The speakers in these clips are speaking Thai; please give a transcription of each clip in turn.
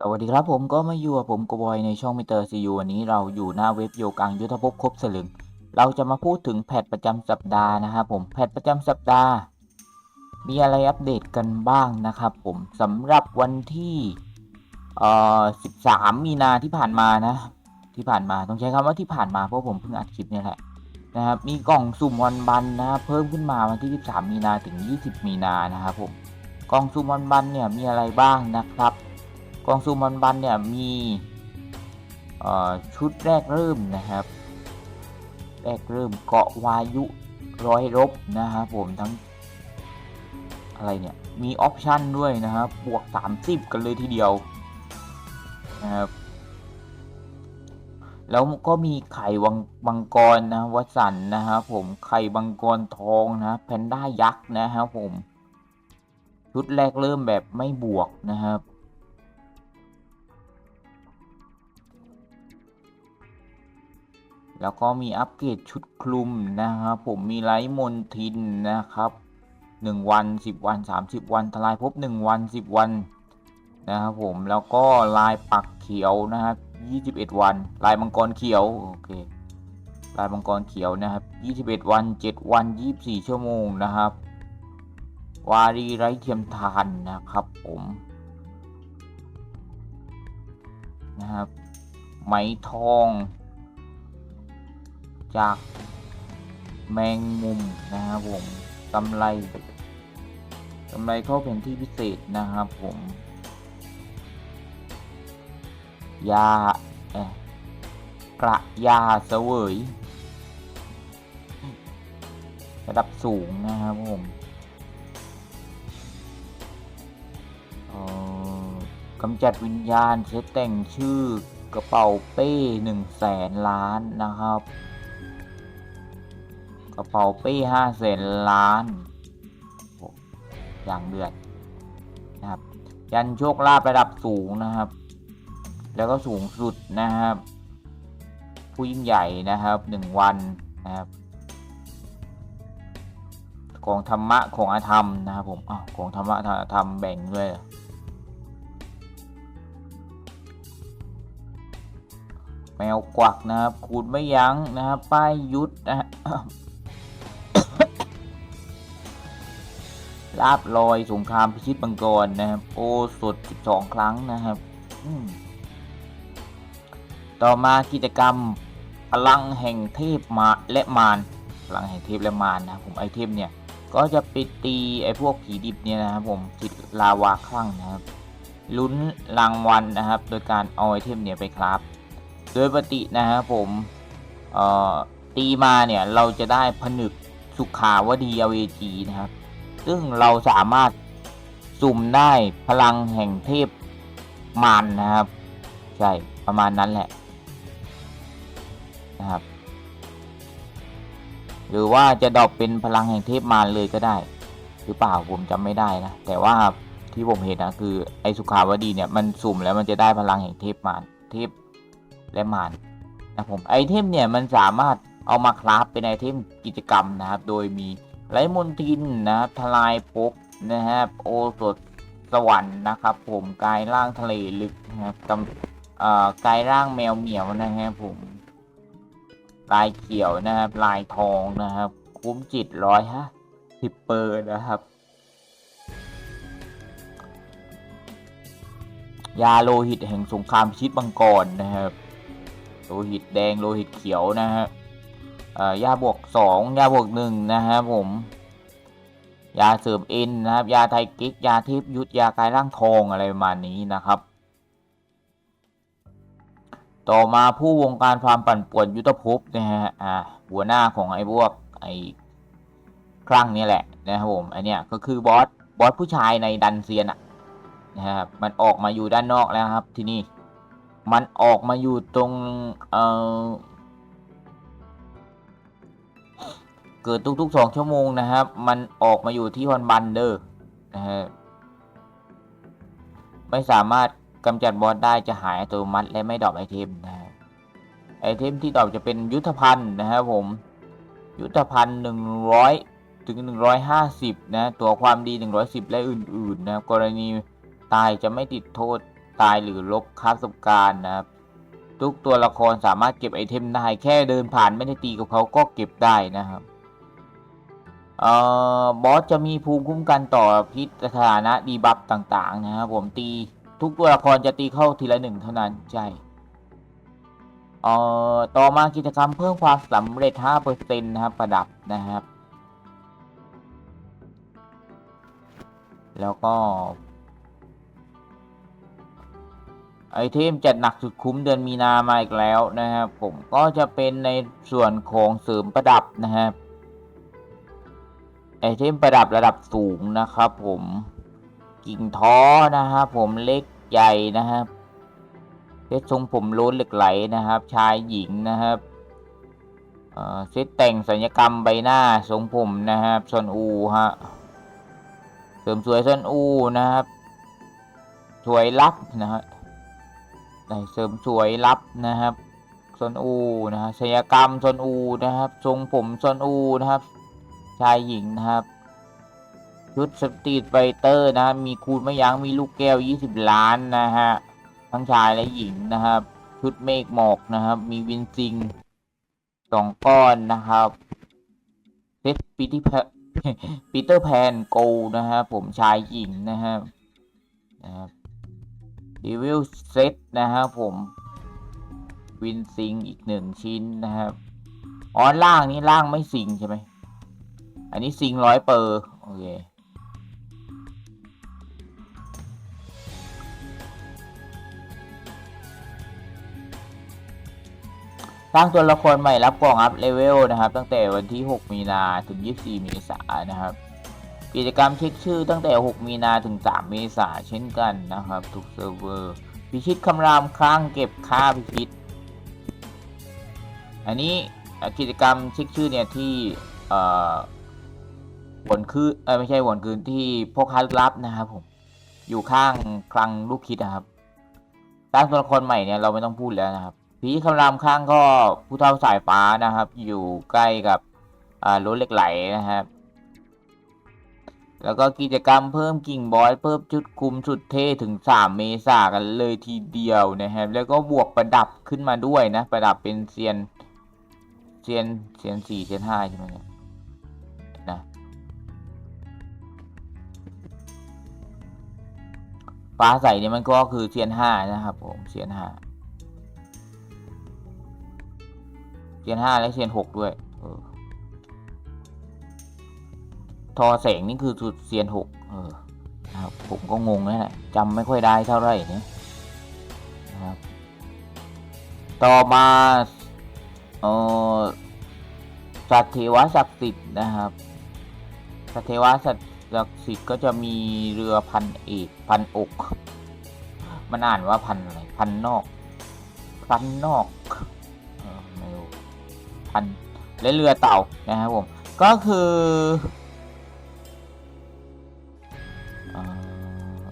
สวัสดีครับผมก็มาอยู่กับผมกบอยในช่องมิเตอร์ซียูวันนี้เราอยู่หน้าเว็บโยกังยุทธภพครบสลึง เราจะมาพูดถึงแพทประจำสัปดาห์นะครับผมแพทประจำสัปดาห์ มีอะไรอัปเดตกันบ้างนะครับผมสำหรับวันที่เอ่อ13 มีนาที่ผ่านมานะ ที่ผ่านมาต้องใช้คำว่าที่ผ่านมาเพราะผมเพิ่งอัดคลิปเนี่ยแหละนะครับมีกล่องสุ่มวันบันนะครับเพิ่มขึ้นมาวันที่ 13 มีนาถึง 20 มีนานะครับผมกล่องสุ่มวันบันเนี่ยมีอะไรบ้างนะครับ กองซูมบันบันเนี่ยมีชุดแรกเริ่มนะครับ แรกเริ่มเกาะวายุร้อยรบนะครับผมทั้งอะไรเนี่ยมีออปชันด้วยนะครับบวก 30 กันเลยทีเดียวนะครับแล้วก็มีไข่วังบังกรนะวัสันนะครับผมไข่บังกรทองนะแพนด้ายักษ์นะครับผม ชุดแรกเริ่มแบบไม่บวกนะครับ แล้วก็มีอัปเกรดชุดคลุมนะครับผมมีไลท์มนทินนะครับ 1 วัน 10 วัน 30 วันทลายพบ1วัน 10 วันนะครับผมแล้วก็ลายปักเขียวนะครับ21 วัน ลายมังกรเขียวโอเคลายมังกรเขียวนะครับ21 วัน 7 วัน 24 ชั่วโมงนะครับ วารีไร้เทียมทานนะครับผมนะครับ ไหมทอง จากแมงมุมนะครับผมกำไรกำไรเข้าเป็นที่พิเศษนะครับผมยาเอกระยาเสวยระดับสูงนะครับผมกำจัดวิญญาณเซตแต่งชื่อกระเป๋าเป้หนึ่งแสนล้านนะครับ กระเป๋าเป้ห้าแสนล้านอย่างเดือดนะครับ ยันโชคลาภระดับสูงนะครับ แล้วก็สูงสุดนะครับ ผู้ยิ่งใหญ่นะครับหนึ่งวันนะครับของธรรมะของอาธรรมนะครับผมอ้าวของธรรมะอาธรรมแบ่งด้วยแมวกวักนะครับขูดไม่ยั้งนะครับ ป้ายยุทธนะ ลาบลอยสงครามพิชิตบังกรนะครับ โอสด 12 ครั้งนะครับต่อมากิจกรรมพลังแห่งเทพมาและมารพลังแห่งเทพและมารนะครับผมไอเทมเนี่ยก็จะไปตีไอพวกผีดิบเนี่ยนะครับผมจิตลาวาคลั่งนะครับลุ้นรางวัลนะครับ โดยการเอาไอเทมเนี่ยไปคราฟโดยปกตินะครับผมเอ่อตีมาเนี่ยเราจะได้ผนึกสุขาวดีอเวจีนะครับ ซึ่งเราสามารถสุ่มได้พลังแห่งเทพมารนนะครับ ใช่ประมาณนั้นแหละนะครับ หรือว่าจะดรอปเป็นพลังแห่งเทพมารเลยก็ได้ หรือเปล่าผมจำไม่ได้นะ แต่ว่าที่ผมเห็นนะคือไอสุขาวดีเนี่ยมันสุ่มแล้วมันจะได้พลังแห่งเทพมารเทพและมานนะผมไอเทมเนี่ยมันสามารถเอามาคราฟเป็นไอเทมกิจกรรมนะครับ โดยมี ไรมนทินนะครับทลายภพนะครับโอสถสวรรค์นะครับ ผมกายร่างทะเลลึกนะครับกำเอ่อกายร่างแมวเหมียวนะครับผมลายเขียวนะครับ ลายทองนะครับ คุ้มจิตร้อยฮะสิบเปอร์นะครับ ยาโลหิตแห่งสงครามชิตบังกรนะครับ โลหิตแดงโลหิตเขียวนะฮะ ยาบวกสองยาบวกหนึ่งนะครับผม ยาเสริมเอ็นนะครับ ยาไทกิกยาเทพยุทธยากายร่างทองอะไรประมาณนี้นะครับ ต่อมาผู้วงการความปั่นป่วนยุทธภพนะฮะอ่าหัวหน้าของไอ้พวกไอ้ครั้งนี้แหละนะครับผมไอเนี้ยก็คือบอสบอสผู้ชายในดันเซียนอะนะครับมันออกมาอยู่ด้านนอกแล้วครับ ที่นี่มันออกมาอยู่ตรงเอ่อ เกิดทุกๆสองชั่วโมงนะครับ มันออกมาอยู่ที่ฮอนบันเดอร์นะฮะไม่สามารถกำจัดบอสได้จะหายอัตโนมัติและไม่ดรอปไอเทมนะฮะไอเทมที่ดรอปจะเป็นยุทธภัณฑ์นะครับผม ยุทธภัณฑ์หนึ่งร้อยถึงหนึ่งร้อยห้าสิบนะ ตัวความดีหนึ่งร้อยสิบและอื่นๆนะครับกรณีตายจะไม่ติดโทษตายหรือลบค่าประสบการณ์นะครับทุกตัวละครสามารถเก็บไอเทมได้แค่เดินผ่านไม่ได้ตีกับเขาก็เก็บได้นะครับ เอ่อบอสจะมีภูมิคุ้มกันต่อพิษสถานะดีบัฟต่าง ๆ นะครับผมตีทุกตัวละครจะตีเข้าทีละหนึ่งเท่านั้นใช่เอ่อต่อมากิจกรรมเพิ่มความสำเร็จ 5%นะครับประดับนะครับ แล้วก็ ไอเทมจัดหนักสุดคุ้มเดือนมีนามาอีกแล้วนะครับ ผมก็จะเป็นในส่วนของเสริมประดับนะครับ ไอเทมประดับระดับสูงนะครับผมกิ่งท้อนะครับผมเล็กใหญ่นะครับเซตทรงผมโล้นเหล็กไหลนะครับ ชายหญิงนะครับเอ่อเซตแต่งสัญญกรรมใบหน้าทรงผมนะครับซอนอูฮะเสริมสวยซอนอูนะครับสวยลับนะฮะเสริมสวยลับนะครับซอนอูนะฮะศัลยกรรมซอนอูนะครับ ทรงผมซอนอูนะครับ ชายหญิงนะครับ ชุดสตรีทไฟเตอร์นะครับมีคูณไม่ยั้งมีลูกแก้ว 20 ล้านนะฮะ ทั้งชายและหญิงนะครับ ชุดเมฆหมอกนะครับ มีวินซิงสองก้อนนะครับเซตปีที่แปีเตอร์แพนโกนะครับผมชายหญิงนะครับนะครับดีวิลเซตนะครับผมวินซิงอีกหนึ่งชิ้นนะครับอ๋อล่างนี้ล่างไม่ซิงใช่ไหม อันนี้ซิงร้อยเปอร์โอเคสร้างตัวละครใหม่รับกล่องอัพเลเวลนะครับ ตั้งแต่วันที่ 6 มีนาถึง 24 เมษายนนะครับ กิจกรรมเช็คชื่อตั้งแต่ 6 มีนาถึง 3 เมษายนเช่นกันนะครับ ทุกเซิร์ฟเวอร์พิชิตคำรามครั้งเก็บค่าพิชิต อันนี้กิจกรรมเช็คชื่อเนี่ยที่เอ่อ วนคืนเออไม่ใช่วนคืนที่พวกค้าลึกลับนะครับผมอยู่ข้างคลังลูกคิดนะครับสร้างตัวละครใหม่เนี่ยเราไม่ต้องพูดแล้วนะครับผีคำรามข้างก็ผู้เท่าสายฟ้านะครับ อยู่ใกล้กับรถเหล็กไหลนะครับ แล้วก็กิจกรรมเพิ่มกิ่งบอยเพิ่มชุดคุมสุดเท่ถึง 3 เมษากันเลยทีเดียวนะครับ แล้วก็บวกประดับขึ้นมาด้วยนะ ประดับเป็นเซียนเซียนเซียนสี่เซียนห้าใช่ไหมเนี่ย ฟ้าใสเนี่ยมันก็คือเซียนห้านะครับ ผมเซียนห้าเซียนห้าและเซียนหกด้วยออทอแสงนี่คือสุดเซียนหกเออนะครับผมก็งงนะฮะจำไม่ค่อยได้เท่าไหร่นี่นะครับ ต่อมาเออสัตว์เทวะศักดิ์สิทธิ์นะครับสัตว์เทวะศักดิ์ สิทธิ์ก็จะมีเรือพันเอกพันอก มันอ่านว่าพันอะไรพันนอก พันนอกไม่รู้พันและเรือเต่านะครับผม ก็คือเอ่อ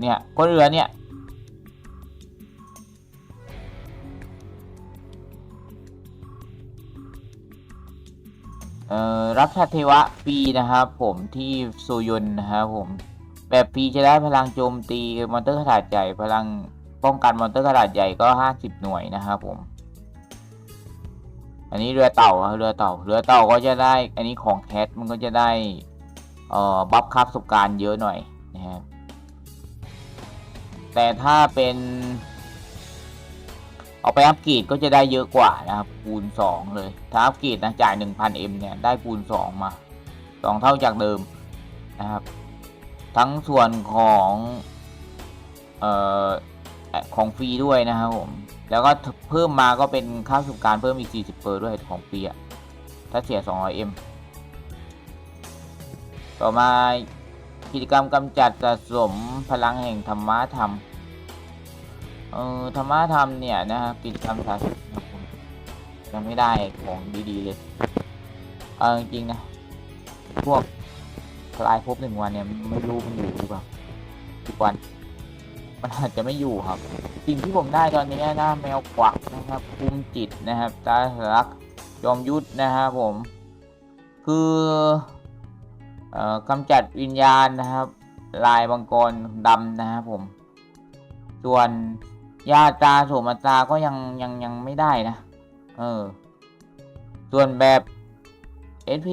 เนี่ยก็เรือเนี่ย รับชาติเทวะฟรีนะครับ ผมที่โซยนนะครับผมแบบฟรีจะได้พลังโจมตีมอนเตอร์ขนาดใหญ่ พลังป้องกันมอนเตอร์ขนาดใหญ่ก็ 50 หน่วยนะครับผม อันนี้เรือเต่าเรือเต่าเรือเต่าก็จะได้ อันนี้ของแคทมันก็จะได้เอ่อบัฟคับประสบการณ์เยอะหน่อยนะครับแต่ถ้าเป็น เอาไปอัปเกรดก็จะได้เยอะกว่านะครับคูณ 2 เลย ถ้าอัปเกรดนะจ่าย 1000M เนี่ยได้คูณ 2 มา 2 เท่าจากเดิมนะครับ ทั้งส่วนของเอ่อของฟรีด้วยนะครับผม แล้วก็เพิ่มมาก็เป็นค่าประสบการณ์เพิ่มอีก 40เปอร์ด้วยของฟรีอะถ้าเสีย 200M ต่อมากิจกรรมกำจัดสะสมพลังแห่งธรรมะธรรม เออธรรมะธรรมเนี่ยนะครับกิจกรรมสะสมนะผมยังไม่ได้ของดีๆเลยเออจริงนะ พวกคลายภพหนึ่งวันเนี่ยไม่รู้มันอยู่หรือเปล่าทุกวัน มันอาจจะไม่อยู่ครับ สิ่งที่ผมได้ตอนนี้นะแมวกวักนะครับภูมิจิตนะครับตาลักยอมยุทธนะครับผม คือเอ่อกำจัดวิญญาณนะครับ ลายมังกรดำนะครับผม ส่วน ยาตาโสมตาก็ยังยังยังไม่ได้นะ เออ ส่วนแบบ SP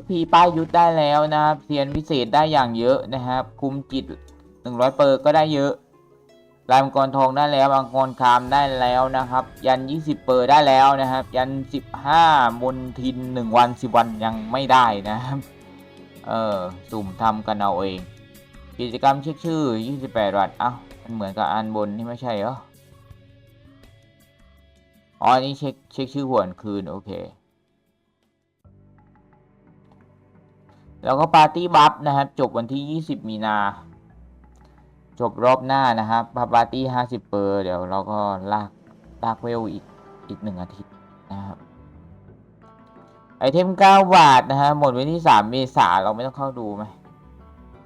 SP ป้ายยุทธได้แล้วนะครับเซียนพิเศษได้อย่างเยอะนะครับคุมจิต 100 เปอร์ก็ได้เยอะลายมังกรทองได้แล้วมังกรคามได้แล้วนะครับ ยัน 20 เปอร์ได้แล้วนะครับ ยัน 15 มนทิน 1 วัน 10 วันยังไม่ได้นะครับ เออ สุ่มทำกันเอาเอง กิจกรรมเช็คชื่อ 28 วันเอ้า เหมือนกับอันบนนี่ไม่ใช่เหรอ อ๋ออันนี้เช็คเช็คชื่อหวนคืน โอเค แล้วก็ปาร์ตี้บัฟนะครับ จบวันที่ 20 มีนา จบรอบหน้านะครับปาปาร์ตี้ 50 เปอร์ เดี๋ยวเราก็ลากลากเวลอีกอีกหนึ่งอาทิตย์นะครับ ไอเทม 9 บาทนะฮะ หมดวันที่ 3 เมษาเราไม่ต้องเข้าดูไหม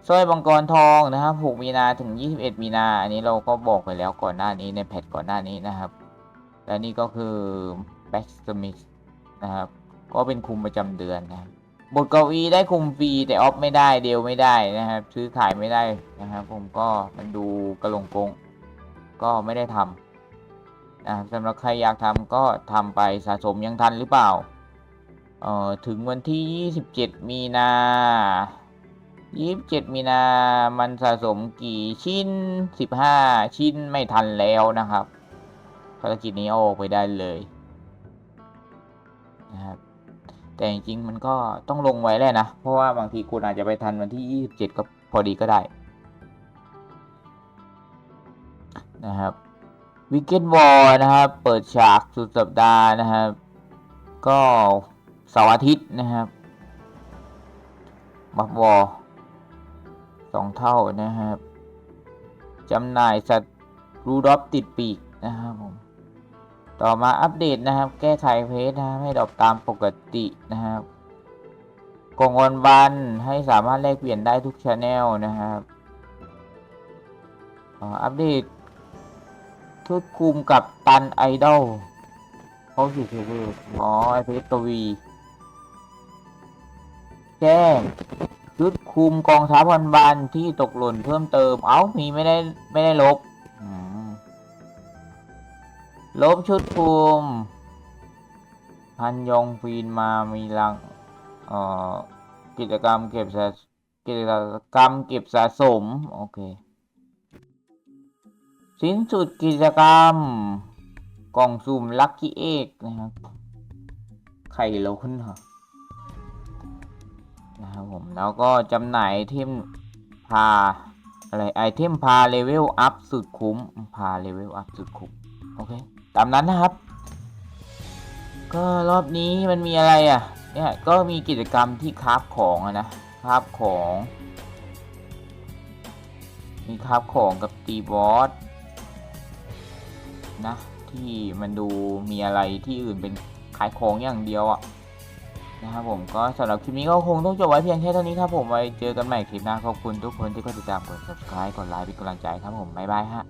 สร้อยบังกรทองนะครับ6มีนาถึง 21 มีนา อันนี้เราก็บอกไปแล้วก่อนหน้านี้ในแพทก่อนหน้านี้นะครับ และนี่ก็คือ Back s m i t h นะครับ ก็เป็นคุมประจำเดือนนะครับบทเก้าอี้ได้คุมฟรีแต่ออฟไม่ได้เดลไม่ได้นะครับ ซื้อขายไม่ได้นะครับ ผมก็มันดูกระลงกงก็ไม่ได้ทำนะสำหรับใครอยากทำก็ทำไปสะสมยังทันหรือเปล่าเอ่อถึงวันที่ 27 มีนา 27มีนามันสะสมกี่ชิ้น15ชิ้นไม่ทันแล้วนะครับภารกิจนี้เอาออกไปได้เลยนะครับแต่จริงๆมันก็ต้องลงไว้แหละนะ เพราะว่าบางทีคุณอาจจะไปทันวันที่ 27 ก็พอดีก็ได้นะครับวิกเก็ตบอลนะครับ เปิดฉากสุดสัปดาห์นะครับ ก็เสาร์อาทิตย์นะครับบัฟบอล สองเท่านะครับจำหน่ายสัตว์รูดอฟติดปีกนะครับผมต่อมาอัปเดตนะครับ แก้ไขเพจนะครับให้ดอปตามปกตินะครับกองอนบันให้สามารถแลกเปลี่ยนได้ทุกช anel นะครับอัปเดตทุกคุมกับตันไอดอลเขาสิเทเวอร์อ๋อไอเพจกวีแจ้ง ชุดคุมกองทัพพันบันที่ตกหล่นเพิ่มเติม เอ้า มีไม่ได้ไม่ได้ลบ ลบชุดคุมพันยองฟีนมามีลังกิจกรรมเก็บสะกิจกรรมเก็บสะสม โอเค สิ้นสุดกิจกรรม กล่องสุ่มลัคกี้เอกนะครับ ไข่ล้นเหรอ นะครับผมแล้วก็จำหน่ายไอเทมพาอะไรไอเทมพาเลเวลอัพสุดคุ้มพาเลเวลอัพสุดคุ้มโอเคตามนั้นนะครับ ก็รอบนี้มันมีอะไรอะเนี่ยก็มีกิจกรรมที่คราฟของนะคราฟของ มีคราฟของกับตีบอสนะที่มันดูมีอะไรที่อื่นเป็นขายของอย่างเดียวอะ นะครับผมก็สำหรับคลิปนี้ก็คงต้องจบไว้เพียงแค่เท่านี้ครับผมไว้เจอกันใหม่คลิปหน้าขอบคุณทุกคนที่กดติดตามกด subscribe กดไลค์เป็นกำลังใจครับผมบ๊ายบายฮะ